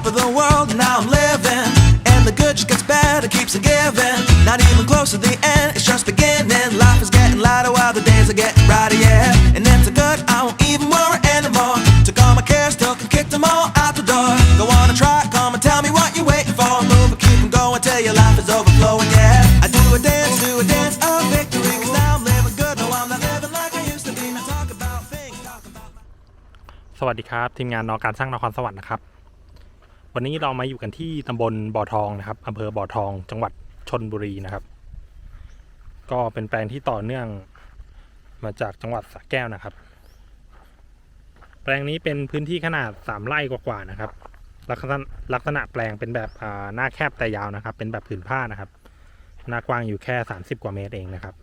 top of the world, now I'm living. And the good just gets better, keeps a giving. Not even close to the end, it's just beginning. Life is getting lighter while the days are getting brighter, yeah. And it's a good, I won't even worry anymore. Took all my cares, took and kicked them all out the door. Go on and try, come and tell me what you're waiting for. Move and keep them going till your life is overflowing, yeah. I do a dance, do a dance of victory, cause now I'm living good, no, I'm not living like I used to be. Now talk about things, talk about my... สวัสดีครับ ทีมงานนอการสร้างนครสวรรค์นะครับ วันนี้เรามาอยู่กันที่ตำบลบ่อทองนะครับอำเภอบ่อทองจังหวัดชนบุรีนะครับ ก็เป็นแปลงที่ต่อเนื่องมาจากจังหวัดสระแก้วนะครับ แปลงนี้เป็นพื้นที่ขนาดสามไร่กว่าๆนะครับลักษณะลักษณะแปลงเป็นแบบหน้าแคบแต่ยาวนะครับ เป็นแบบผืนผ้านะครับ หน้ากว้างอยู่แค่ 30 กว่าเมตรเองนะครับ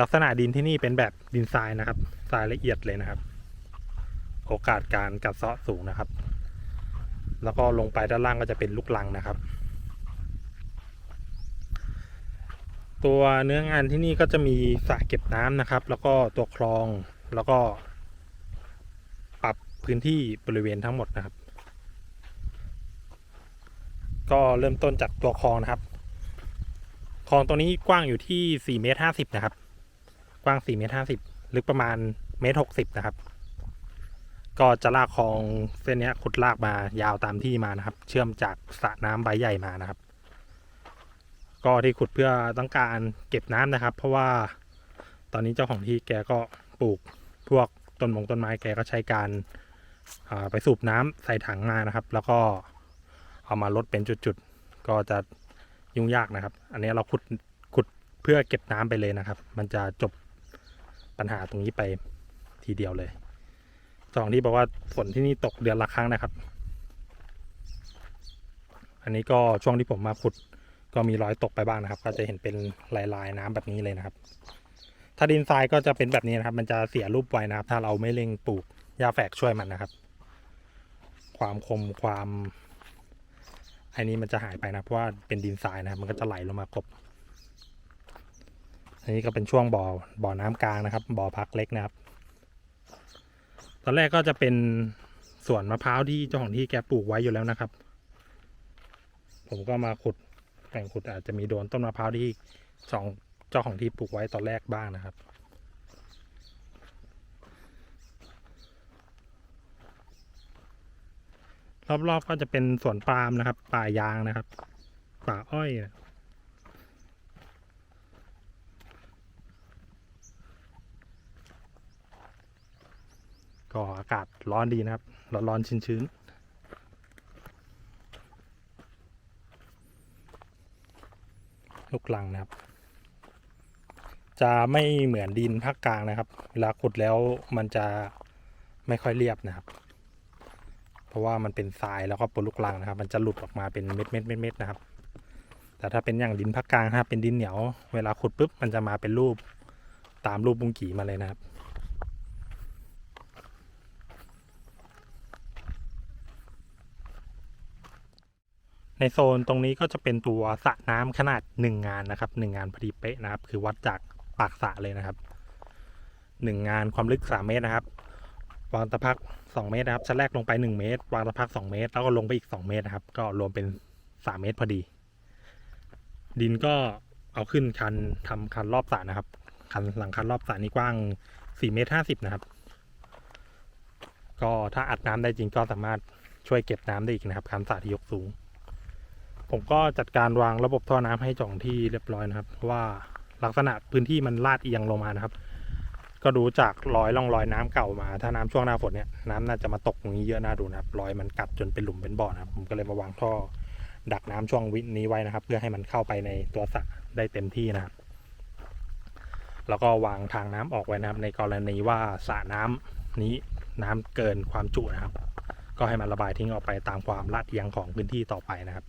ลักษณะดินที่นี่เป็นแบบดินทรายนะครับทรายละเอียดเลยนะครับ โอกาสการกัดเซาะสูงนะครับ แล้วก็ลงไปด้านล่างก็จะเป็นลูกลังนะครับ ตัวเนื้องานที่นี่ก็จะมีสระเก็บน้ำนะครับ แล้วก็ตัวคลองแล้วก็ ปรับพื้นที่บริเวณทั้งหมดนะครับ ก็เริ่มต้นจากตัวคลองนะครับคลองตัวนี้กว้างอยู่ที่4เมตร50นะครับ กว้าง4เมตร50ลึกประมาณเมตร60นะครับ ก็จะลากคลองเส้นนี้ขุดลากมายาวตามที่มานะครับ เชื่อมจากสระน้ำใบใหญ่มานะครับ ก็ที่ขุดเพื่อต้องการเก็บน้ำนะครับ เพราะว่าตอนนี้เจ้าของที่แกก็ปลูกพวกต้นมงต้นไม้แกก็ใช้การาไปสูบน้ำใส่ถังมานะครับ แล้วก็เอามาลดเป็นจุดๆ ก็จะยุ่งยากนะครับ อันนี้เราขุดขุดเพื่อเก็บน้ำไปเลยนะครับ มันจะจบปัญหาตรงนี้ไปทีเดียวเลย องที่บอกว่าฝนที่นี่ตกเดือนละครั้งนะครับ อันนี้ก็ช่วงที่ผมมาขุด ก็มีรอยตกไปบ้างนะครับ ก็จะเห็นเป็นลายๆน้ำแบบนี้เลยนะครับ ถ้าดินทรายก็จะเป็นแบบนี้นะครับ มันจะเสียรูปไวนะครับ ถ้าเราไม่เร่งปลูกหญ้าแฝกช่วยมันนะครับ ความคมความอันนี้มันจะหายไปนะเพราะว่าเป็นดินทรายนะครับ มันก็จะไหลลงมากบอันนี้ก็เป็นช่วงบ่อบ่อน้ำกลางนะครับ บ่อพักเล็กนะครับ อนแรกก็จะเป็นสวนมะพร้าวที่เจ้าของที่แกปลูกไว้อยู่แล้วนะครับ ผมก็มาขุดแข่งขุดอาจจะมีโดนต้นมะพร้าวที่สองเจ้าของที่ปลูกไว้ตอนแรกบ้างนะครับ รอบๆก็จะเป็นสวนปาล์มนะครับ ป่ายางนะครับ ป่าอ้อยนะ ก็อากาศร้อนดีนะครับ ร้อนร้อนชื้นชื้นๆลูกลังนะครับ จะไม่เหมือนดินภาคกลางนะครับ เวลาขุดแล้วมันจะไม่ค่อยเรียบนะครับ เพราะว่ามันเป็นทรายแล้วก็ปนลูกลังนะครับ มันจะหลุดออกมาเป็นเม็ดเม็ดเม็ดเม็ดนะครับ แต่ถ้าเป็นอย่างดินภาคกลางถ้าเป็นดินเหนียว เวลาขุดปุ๊บมันจะมาเป็นรูปตามรูปบุงกีมาเลยนะครับ ในโซนตรงนี้ก็จะเป็นตัวสระน้ำขนาดหนึ่งงานนะครับหนึ่งงานพอดีเป๊ะนะครับ คือวัดจากปากสระเลยนะครับหนึ่งงานความลึกสามเมตรนะครับ วางตะพักสองเมตรนะครับชั้นแรกลงไปหนึ่งเมตร วางตะพักสองเมตร แล้วก็ลงไปอีกสองเมตรนะครับ ก็รวมเป็นสามเมตรพอดี ดินก็เอาขึ้นคันทำคันรอบสระนะครับ คันหลังคันรอบสระนี่กว้างสี่เมตรห้าสิบนะครับ ก็ถ้าอัดน้ำได้จริงก็สามารถช่วยเก็บน้ำได้อีกนะครับคันสระที่ยกสูง ผมก็จัดการวางระบบท่อน้ำให้จ่องที่เรียบร้อยนะครับเพราะว่าลักษณะพื้นที่มันลาดเอียงลงมานะครับ ก็ดูจากรอยร่องรอยน้ำเก่ามา ถ้าน้ำช่วงหน้าฝนเนี่ยน้ำน่าจะมาตกตรงนี้เยอะน่าดูนะครับรอยมันกัดจนเป็นหลุมเป็นบ่อนะครับ ผมก็เลยมาวางท่อดักน้ำช่วงวินี้ไว้นะครับ เพื่อให้มันเข้าไปในตัวสระได้เต็มที่นะครับ แล้วก็วางทางน้ำออกไว้นะครับ ในกรณีว่าสระน้ำนี้น้ำเกินความจุนะครับ ก็ให้มันระบายทิ้งออกไปตามความลาดเอียงของพื้นที่ต่อไปนะครับ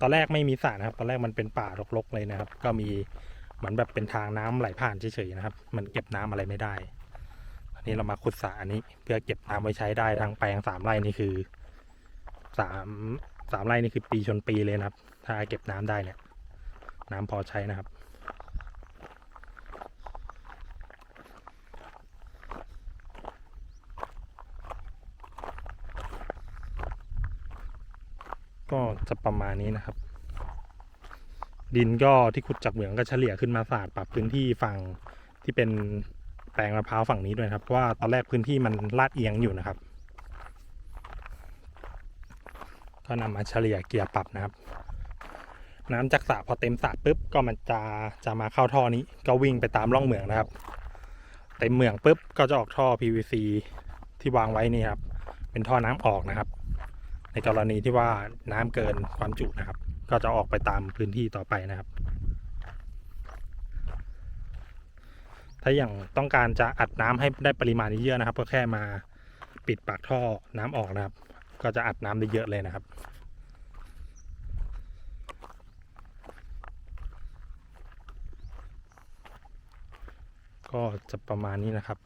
ตอนแรกไม่มีสระนะครับ ตอนแรกมันเป็นป่ารกๆเลยนะครับ ก็มีเหมือนแบบเป็นทางน้ำไหลผ่านเฉยๆนะครับ มันเก็บน้ำอะไรไม่ได้ อันนี้เรามาขุดสระอันนี้ เพื่อเก็บน้ำไว้ใช้ได้ทางแปลงสามไร่นี่คือสามสามไร่นี่คือปีชนปีเลยนะครับ ถ้าเก็บน้ำได้เนี่ยน้ำพอใช้นะครับ ก็จะประมาณนี้นะครับ ดินก็ที่ขุดจากเหมืองก็เฉลี่ยขึ้นมาสาดปรับพื้นที่ฝั่งที่เป็นแปลงมะพร้าวฝั่งนี้ด้วยครับเพราะว่าตอนแรกพื้นที่มันลาดเอียงอยู่นะครับ ก็นำมาเฉลี่ยเกียร์ปรับนะครับ น้ำจากสระพอเต็มสระปุ๊บก็มันจะจะมาเข้าท่อนี้ ก็วิ่งไปตามร่องเหมืองนะครับ เต็มเหมืองปุ๊บก็จะออกท่อ PVC ที่วางไว้นี่ครับ เป็นท่อน้ำออกนะครับ ในกรณีที่ว่าน้ำเกินความจุนะครับ ก็จะออกไปตามพื้นที่ต่อไปนะครับ ถ้าอย่างต้องการจะอัดน้ำให้ได้ปริมาณเยอะนะครับ ก็แค่มาปิดปากท่อน้ำออกนะครับ ก็จะอัดน้ำได้เยอะเลยนะครับก็จะประมาณนี้นะครับ